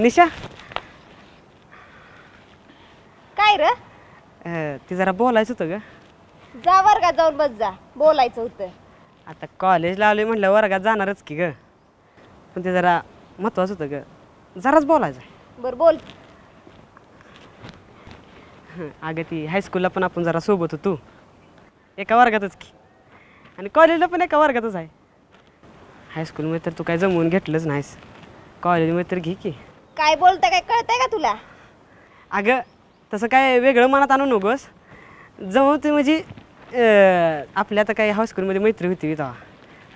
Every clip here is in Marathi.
निशा? काय र? ते जरा बोलायचं होतं ग. जा वर्गात जाऊन बस जा. बोलायचं होतं. आता कॉलेज लावले म्हटलं वर्गात जाणारच की ग. पण ते जरा महत्वाचं होतं ग. जराच बोलायचं. आहे बर बोल. हं, अगं ती हायस्कूलला पण आपण जरा सोबत होतो. एका वर्गातच की. आणि कॉलेजला पण एका वर्गातच आहे. हायस्कूलमध्ये तर तू काय जमवून घेतलंच नाहीस. कॉलेजमध्ये तर घे की. काय बोलतं काय कळतंय का तुला? अगं तसं काय वेगळं मनात आणू नकोस. जमवते म्हणजे अं, आपल्या आता काही हायस्कूलमध्ये मैत्री होती तेव्हा.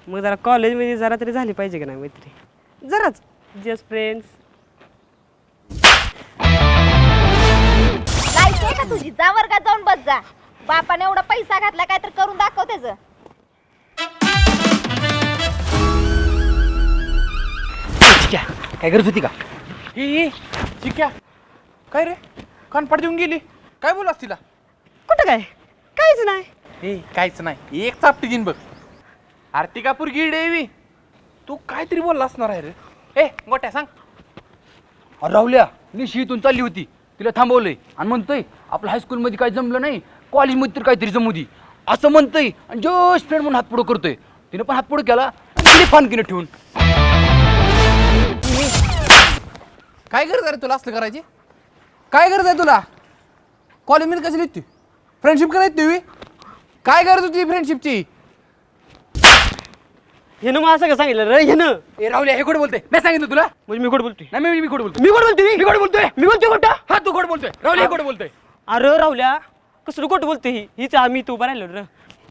मग जरा कॉलेजमध्ये जरा तरी झाली पाहिजे का नाही मैत्री? जराच. जस्ट फ्रेंड्स लायकी आहे का तुझी? जा वर्गात जाऊन बस जा. बापाने एवढा पैसा घातला काय तर करून दाखव त्याचं. काय करत होती का? ही चिक्या. काय रे? कानपाट देऊन गेली. काय बोलास तिला? कुठं काय? काहीच नाही. हे काहीच नाही. एक चापटी दिन बघ. आर्तिकापूर गिडेवी तू काहीतरी बोलला असणार आहे रे. ए गोट्या सांग. अरे राहुल्या निशी इथून चालली होती. तिला थांबवलंय. आणि म्हणतोय आपलं हायस्कूलमध्ये काय जमलं नाही. कॉलेजमध्ये तर काहीतरी जमू दे. असं म्हणतोय आणि जस्ट फ्रेंड म्हणून हात पुढं करतोय. तिने पण हात पुढं केला. आणि फानकीनं ठेवून. काय गरज आहे रे तुला? असलं करायची? काय गरज आहे तुला? कॉलेजमध्ये कशी लिहिते फ्रेंडशिप करायची तुम्ही काय गरज होती फ्रेंडशिपची ह्यानं मला सगळं सांगितलं रे ह्यानं. ए राहुल्या हे कोण बोलतोय. मी सांगितलं तुला. म्हणजे मी कुठं बोलतोय. नाही मी मी कोण बोलतोय. मी कुठं बोलतोय मी कोण बोलतोय. मी बोलतोय कुठं हा तू कोण बोलतोय. राहुल्या हे कोण बोलतोय. अरे राहुल्या कसलं खोटं बोलते ही? हीच आम्ही तू उभा राहिलो रे.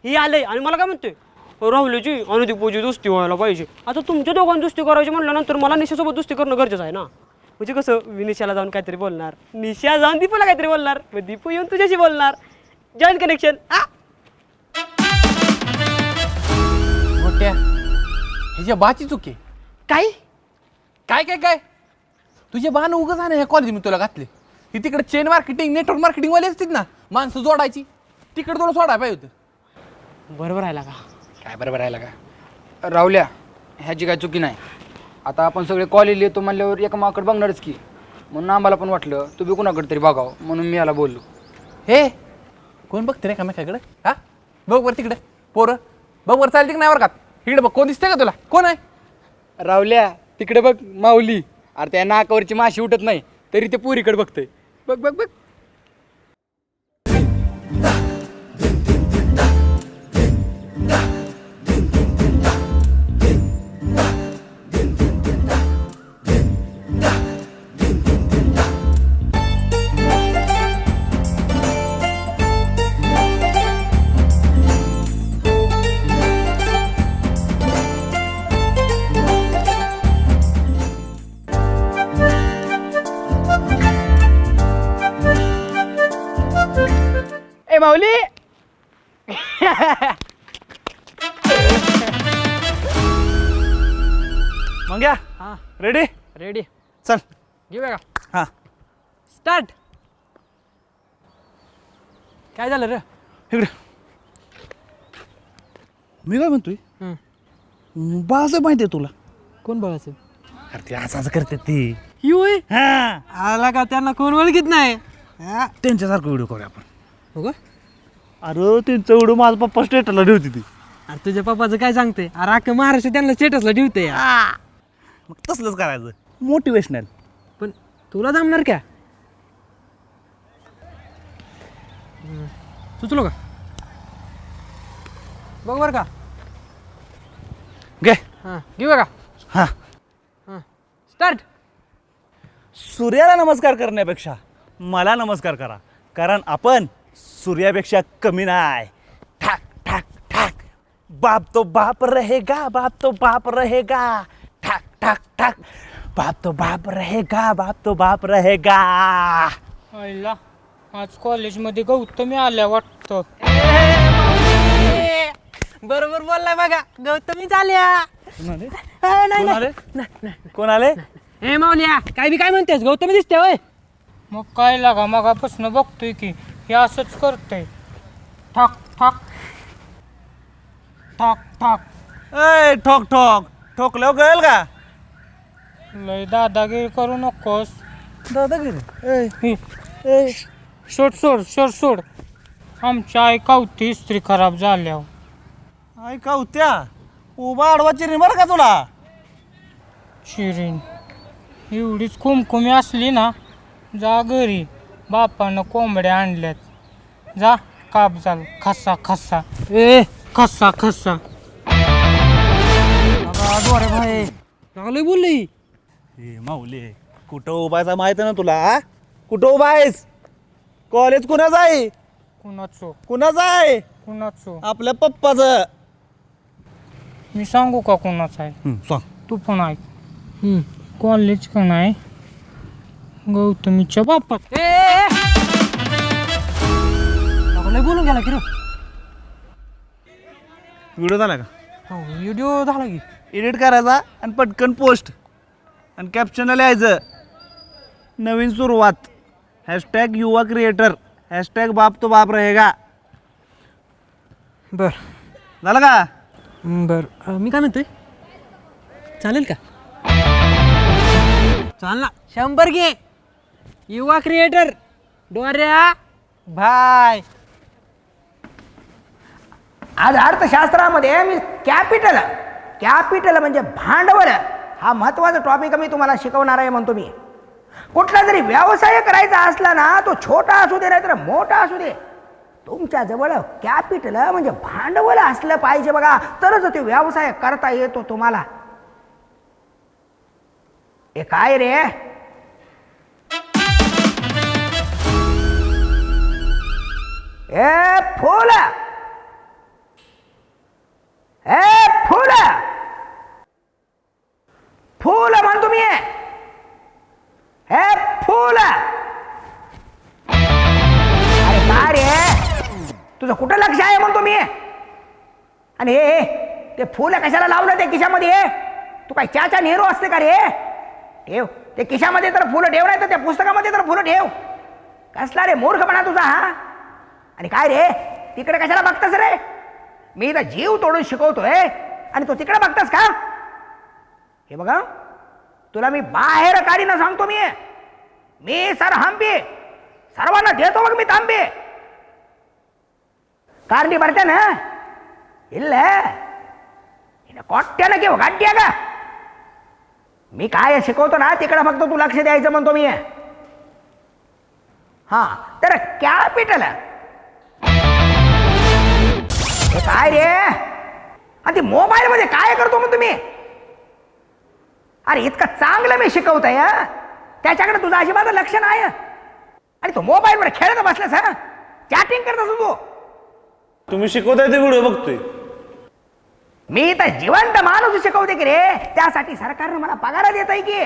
ही आलंय. आणि मला काय म्हणतोय? "अहो, राहुल्याची आणि ती पूजी दोस्ती व्हायला पाहिजे. आता तुमच्या दोघांनी दोस्ती करायची म्हणल्यानंतर मला निशासोबत दोस्ती करणं गरजेचं आहे ना? म्हणजे कसं मी निशाला जाऊन काहीतरी बोलणार. निशा जाऊन दीपूला काहीतरी बोलणार. मग दीपू येऊन तुझ्याशी बोलणार. जॉईन कनेक्शन आ! गोट्या ह्याच्या बाची चुकी. आहे. काय? काय काय काय? तुझे बाण उगच आहे ना ह्या कॉलेजमध्ये तुला घातले. ती तिकडे चेन मार्केटिंग नेटवर्क मार्केटिंग वाले असतील ना माणसं जोडायची. तिकडे तुला सोडायला पाहिजे होतं. बरोबर राहिला का काय बरोबर राहिला का राहुल्या ह्याची काय चुकी नाही. आता आपण सगळे कॉलेज येतो म्हणल्यावर एका माकड बघणारच की. म्हणून आम्हाला पण वाटलं तू बी कुणाकडे तरी बघावं म्हणून मी याला बोललो. हे कोण बघते रे कामेकाकडे हा? बघ वर तिकडे. पोरं बघ वर चालते की नाही वर्गात? इकडे बघ कोण दिसते का तुला? कोण आहे? राहुल्या तिकडे बघ माऊली. अरे त्या नाकावरची माशी उठत नाही तरी ते पुरीकडे बघतोय. बघ बघ बघ. रेडी रेडी चल. घेऊया का हा. स्टार्ट काय झालं रे? इकडे. मी काय म्हणतोय? बाळासाहेब माहिती आहे तुला. कोण बघायचं अरे ते असं असं करते ती. ही होय? हा. आला का त्यांना कोण ओळखीत नाही? त्यांच्यासारखं व्हिडिओ करूया आपण. हो का? अरे त्यांचं व्हिडिओ माझा पप्पा स्टेटसला ठेवती ती. अरे तुझ्या पप्पाचं काय सांगते अरे अख्खं महाराष्ट्र त्यांना स्टेटसला ठेवते मग तसलंच करायचं. मोटिवेशनल पण तुला जमणार का सुचलो का? बघ बर का. घे. हां घेऊया का हा. स्टार्ट सूर्याला नमस्कार करण्यापेक्षा मला नमस्कार करा. कारण आपण सूर्यापेक्षा कमी नाही. ठाक ठाक ठाक. बाप तो बाप रहेगा बाप तो बाप रहेगा. ठाक ठाक ठाक बाप तो बाप रहेगा बाप तो बाप रहेगा. आईला आज कॉलेजमध्ये गौतमी आल्या वाटतं. बरोबर बोललाय बघा गौतमी झाल्या कोण आले? कोण आले? हे माऊल्या काय बी काय म्हणतेस? गौतमी दिसते होय. मग काय लागा मगापासून बघतोय की हे असंच करतोय. ठक ठक. ठक ठक. ए ठोक ठोक. ठोकल्यावर कळेल का? लय दादागिरी करू नकोस. दादागिरी? सोड सोड सोड सोड आमच्या आई कावती इस्त्री खराब झाल्यावर ऐका होत्या उभा आडवा चिरी बरं का तुला? शिरीन एवढीच कुमकुमी असली ना जा घरी. बापानं कोंबड्या आणल्यात. जा काप झाल. खस्सा खस्सा. ए. खस्सा खस्सा. चांगलं बोलली. ए माऊली कुठं उभायचा माहीत आहे ना तुला आ? कुठं उभा आहेस कॉलेज कुणाचं आहे? कुणाचो? कुणाचं आहे? कुणाचो? आपल्या पप्पाचं. मी सांगू का कुणाचा आहे? सांग. तू पण ऐक. कॉलेज का नाही. गौतमीच्या बापात बोलून गेला की रे. व्हिडिओ झाला का? हो व्हिडिओ झाला की. एडिट करायचा आणि पटकन पोस्ट आणि कॅप्शनला लिहायचं. नवीन सुरुवात. हॅशटॅग युवा क्रिएटर हॅशटॅग बाप तो बाप रहेगा. बर. झालं का? बर. मी काय म्हणतोय? चालेल का? चाल ना. शंभर घे. युवा क्रिएटर डोऱ्या. भाय आज अर्थशास्त्रामध्ये मी कॅपिटल कॅपिटल म्हणजे भांडवल. हा महत्त्वाचा टॉपिक मी तुम्हाला शिकवणार आहे म्हणतो मी. कुठला जरी व्यवसाय करायचा असला ना तो छोटा असू दे नाही तर मोठा असू दे. तुमच्या जवळ कॅपिटल म्हणजे भांडवल असलं पाहिजे बघा तरच तो व्यवसाय करता येतो तुम्हाला. हे काय रे? A full! आणि ए ते फुलं कशाला लावलं ते खिशामध्ये तू काय चाचा नेहरू असते का रे? ठेव. ते खिशामध्ये तर फुलं ठेव नाही तर त्या पुस्तकामध्ये तर फुलं ठेव. कसला रे मूर्खपणा तुझा हा? आणि काय रे? तिकडे कशाला बघतास रे? मी तर जीव तोडून शिकवतोय आणि तो तिकडे बघतास का? हे बघा तुला मी बाहेर काढीनं सांगतो मी. मी सर हंपी सर्वांना देतो मग मी तांबे. कारणी भरते ना? ಇಲ್ಲ ಇನ್ನು ಕೊಟ್ಟೆನಕ್ಕೆ गड्ड्या का मी काय शिकवतो ना तिकडे फक्त तू लक्ष द्यायचं म्हणतो मी हा तर कॅपिटल हे काय रे आणि मोबाईल मध्ये काय करतो मग तुम्ही अरे इतकं चांगलं मी शिकवतोय हं? त्याच्याकडे तुझं अजिबात लक्ष नाही हं? आणि तू मोबाईलवर खेळत बसलास हा चॅटिंग करत असतो तू तुम्ही शिकवताय ते व्हिडिओ बघतोय मी तर जिवंत माणूस शिकवते की रे. त्यासाठी सरकारनं मला पगार देत आहे की.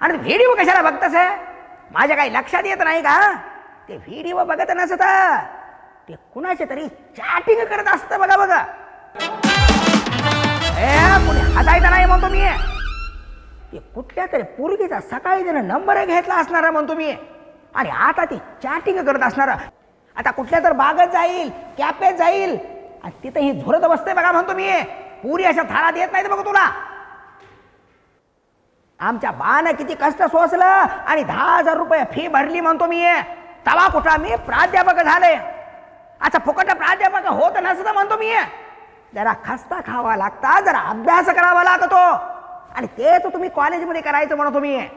आणि व्हिडिओ कशाला बघतस माझ्या काही लक्षात येत नाही का? ते व्हिडिओ बघत नसत. ते कुणाचे तरी चॅटिंग करत असत बघा बघा. ए कुणी हसायचं नाही म्हणतो मी. ते कुठल्या तरी पूर्वीचा सकाळी त्यानं नंबर घेतला असणार म्हणतो मी. आणि आता ती चॅटिंग करत असणार. आता कुठल्या तर बागत जाईल कॅफेत जाईल तिथे ही झुरत बसते बघा म्हणतो मी. पुरी अशा थारा देत नाहीत बघ तुला. आमच्या बानं किती कष्ट सोसलं आणि दहा हजार रुपये फी भरली म्हणतो मी. तवा कुठला मी प्राध्यापक झाले. अच्छा फुकट प्राध्यापक होत नसतं म्हणतो मी. जरा खस्ता खावा लागता जरा अभ्यास करावा लागतो. आणि तेच तुम्ही कॉलेजमध्ये करायचं म्हणतो मी.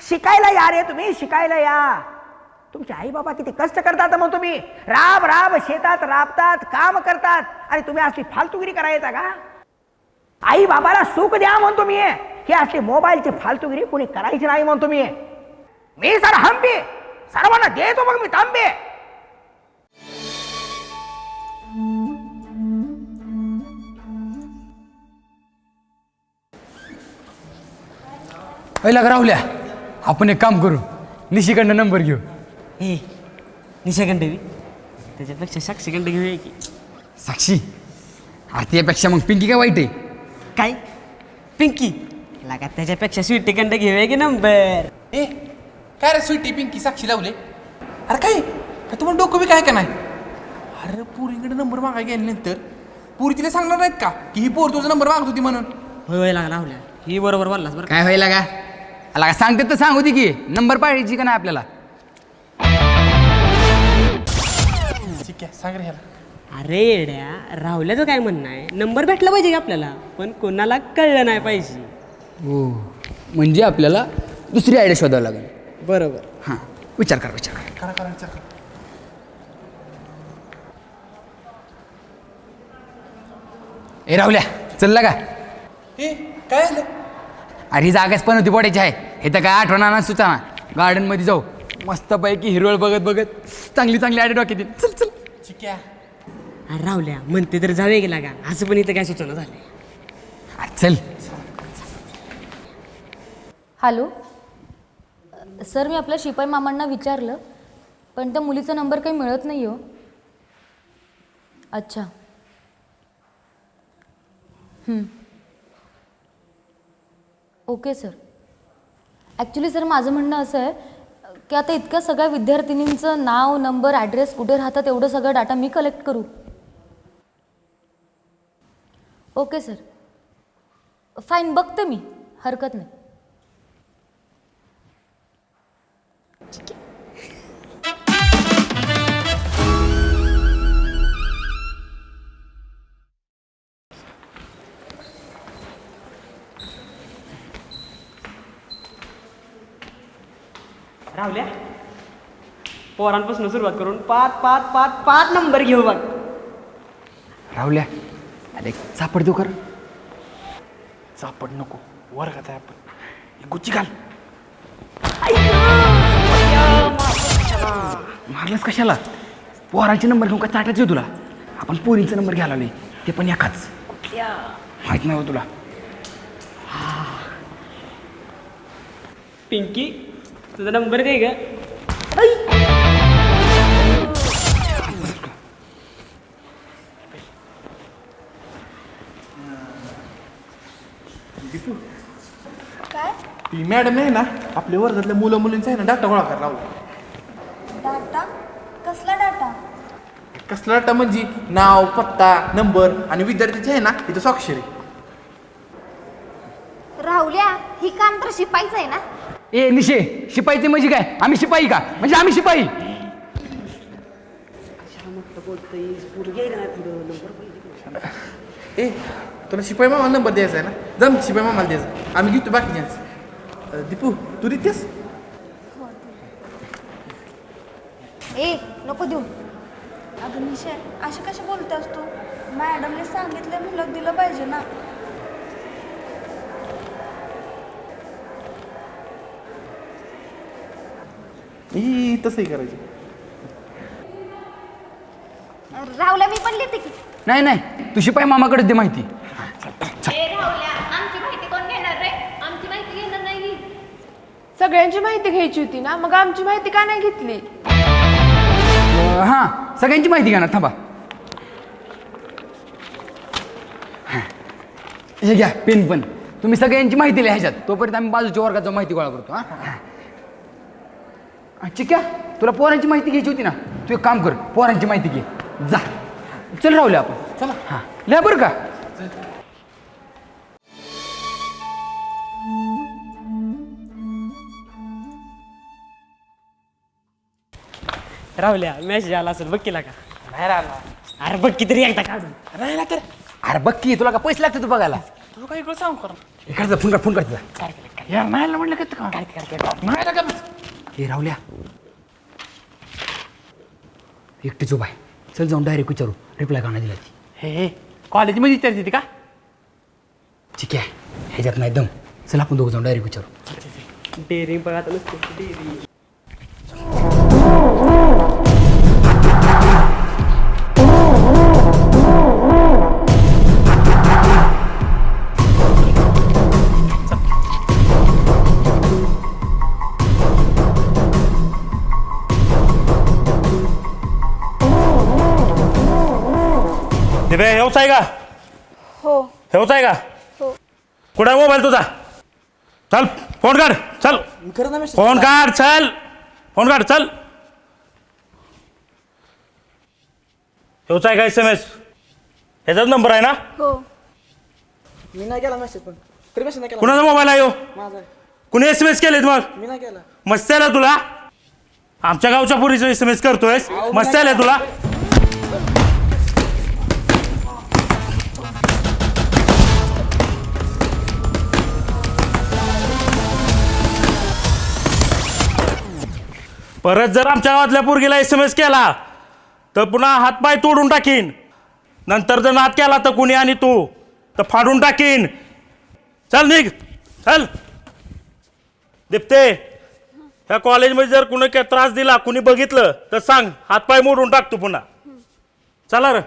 शिकायला या रे तुम्ही शिकायला या. तुमचे आई बाबा किती कष्ट करतात म्हणतो मी राब राब शेतात राबतात काम करतात. आणि तुम्ही असली फालतुगिरी करायचा का? आई बाबाला सुख द्या म्हणतो मी हे असली मोबाईलची फालतुगिरी कोणी करायची नाही म्हणतो मी मी सर हंपी. सर्वांना देतो मग मी तांबे. पहिला राहुल्या आपण एक काम करू. निशिकडनं नंबर घेऊ. हे निशाखंड त्याच्यापेक्षा साक्षीखंड घेऊया की साक्षी अरे त्यापेक्षा मग पिंकी काय वाईट आहे काय पिंकी लागा त्याच्यापेक्षा स्वीटी कंड घेऊया की नंबर ए काय रे स्वीटी पिंकी साक्षी लावले अरे काय तुम्हाला डोकं बी काय का नाही अरे पोरीकडे नंबर मागायला गेल्यानंतर पोरी तिला सांगणार नाहीत का की ही पोर तुझा नंबर मागत होती म्हणून होय होय लागा लावल्या ही बरोबर बोललास बरं काय व्हायला का आला का सांगते तर सांगू दे की नंबर पाहिजे का नाही आपल्याला सांग रे ह्याला. अरे येड्या राहुल्याचं काय म्हणणं आहे? नंबर भेटला पाहिजे की आपल्याला? पण कोणाला कळलं नाही पाहिजे. हो. म्हणजे आपल्याला दुसरी आयडिया शोधावं लागेल. बरोबर. हां. विचार करा विचार करा. करा करा विचार करा. ए राहुल्या चलला का? ए काय झालं? अरे ही जागाच पण होती पडायची आहे. हे तर काय आठवणार ना सुचाना गार्डनमध्ये जाऊ. मस्तपैकी हिरवळ बघत बघत. चांगली चांगली आयडिया डोक्यात येईल. चल चल. आहे अरे राहुल्या म्हणते तर जाऊया गेला का असं पण इथं काय सुचना झालं? अरे चल. हॅलो? सर मी आपल्या शिपाई मामांना विचारलं पण त्या मुलीचा नंबर काही मिळत नाही हो. अच्छा. हं. Okay sir. ॲक्च्युली सर माझं म्हणणं असं आहे की आता इतक्या सगळ्या विद्यार्थिनींचं नाव नंबर ॲड्रेस कुठे राहतात एवढं सगळं डाटा मी कलेक्ट करू? ओके सर फाईन बघते मी. हरकत नाही. राहुल्या पोरांपासून सुरुवात करून पाच पाच पाच पाच नंबर घेऊ बघ. राहुल्या अरे सापड देऊ कर सापड नको वर्गात आहे आपण. गुच्ची घाल. मारलंस कशाला? पोरांचे नंबर घेऊन काय चाटायचे तुला? आपण पोरींचा नंबर घ्यायला आलोय ते पण एकाच. माहीत नाही हो तुला. पिंकी तुझा नंबर दे ग? काय? ती मॅडम आहे ना आपल्या वर्गातल्या मुलं मुलींचा आहे ना डाटा गोळा करायला लावला. डाटा? कसला डाटा? कसला डाटा म्हणजे नाव पत्ता नंबर आणि विद्यार्थ्याचे आहे ना इथं स्वाक्षरी. राहुल्या ही काम तर शिपायचं आहे ना? ए निशे शिपाईचे म्हणजे काय? आम्ही शिपाई का? म्हणजे आम्ही शिपाई. ए तुला शिपाई मामाला नंबर द्यायचा आहे ना? जम शिपाई मामाला द्यायचा आम्ही घेतो बाकीच्यांच अं, दीपू तू देतेस? ए नको देऊ. अगं निशे असे कसे बोलतेस तू? मॅडमने सांगितलं म्हणलं दिलं पाहिजे ना. ही तसंही करायचं. राहुल्या मी पण लिहिते की. नाही नाही. तू शिपाई मामाकडे दे माहिती. आमची माहिती कोण घेणार रे? आमची माहिती घेणार नाही सगळ्यांची माहिती घ्यायची होती ना मग आमची माहिती का नाही घेतली? अं, हां सगळ्यांची माहिती घ्या ना थांबा. हां. हे घ्या पेन पण. तुम्ही सगळ्यांची माहिती लिहायच्यात तोपर्यंत आम्ही बाजूच्या वर्गात जाऊन माहिती गोळा करतो हां. आहे तुला पोरांची माहिती घ्यायची होती ना? तू एक काम कर पोरांची माहिती घे. जा. चल राहुले आपण. चला. हां. लिहा बरं का? राहुल्या मेसेज आला असेल बघ केला का? नाही राहिला. अरे बघ तरी एकदा काढून. राहिला तर. अरे बघ की तुला का पैसे लागते तू बघायला काय इकडं सांग कर इकडचा फोन कर फोन करता यार नाही म्हणलं का नाही का हे राहुल्या. एकटीच उभा आहे. चल जाऊन डायरेक्ट विचारू. रिप्लाय का नाही दिला ती हे हे कॉलेजमध्ये विचारते ती का? ठीक आहे. ह्याच्यात नाही दम. चल आपण दोघं जाऊन डायरेक्ट विचारू. डेअरिंग बघा आता नसते डेअरिंग. आहे का? हो. ठेवचा आहे का? हो. कुठे आहे मोबाईल तुझा? चल फोन काढ चल. फोन काढ चल. फोन काढ चल. ठेवचा आहे का एस एम एस ह्याचाच नंबर आहे ना? हो. मी नाही केला मेसेज पण. तरी मेसेज नाही केला. कुणाचा मोबाईल आहे हो? माझा आहे. कुणी एस एम एस केलेत मग? मी नाही केला. मस्त आहे ना तुला? आमच्या गावच्या पुरीचं एस एम एस करतोयस. मस्त आहे तुला? परत जर आमच्या गावातल्या पोरगीला एस एम एस केला तर पुन्हा हातपाय तोडून टाकीन. नंतर जर नाद केला तर कुणी आणि तू तर फाडून टाकीन. चल निघ. चल. दीप्ते ह्या कॉलेजमध्ये जर कुणी काय त्रास दिला कुणी बघितलं तर सांग. हातपाय मोडून टाक तू पुन्हा. चला र.